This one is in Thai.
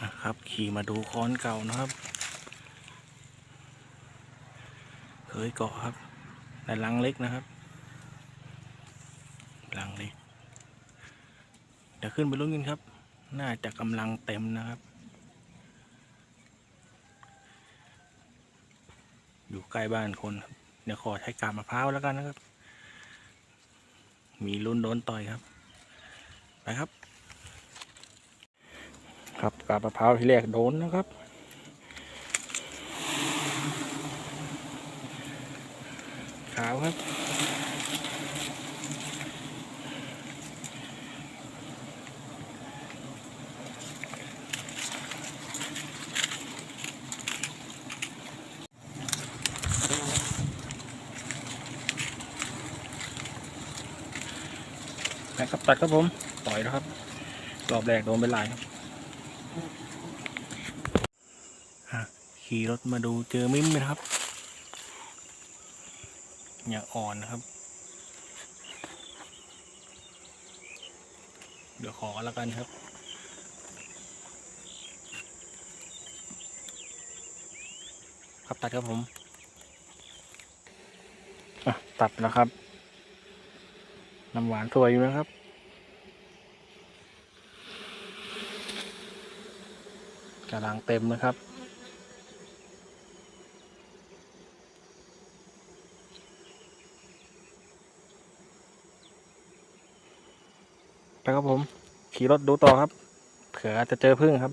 นะครับ ขี่มาดูค้อนเก่านะครับ เคยเกาะครับแต่ลังเล็กนะครับลังเล็กเดี๋ยวขึ้นไปลุ้นกันครับ น่าจะกำลังเต็มนะครับอยู่ใกล้บ้านคนครับ เดี๋ยวขอใช้กาบมะพร้าวแล้วกันนะครับ มีลุ้นโดนต่อยครับ ไปครับ ครับกาบมะพร้าวที่แรกโดนนะครับ ขาวครับ นะครับตัดครับผมปล่อยแล้วครับ รอบแรกโดนไปหลายครับ ขี่รถมาดูเจอมิ้มไหมนะครับอย่างอ่อนนะครับ เดี๋ยวขอแล้วกันครับครับตัดครับผมอะตัดแล้วครับน้ำหวานสวยอยู่นะครับ กำลังเต็มนะครับ ไปครับผม ขี่รถดูต่อครับ เผื่อจะเจอพึ่งครับ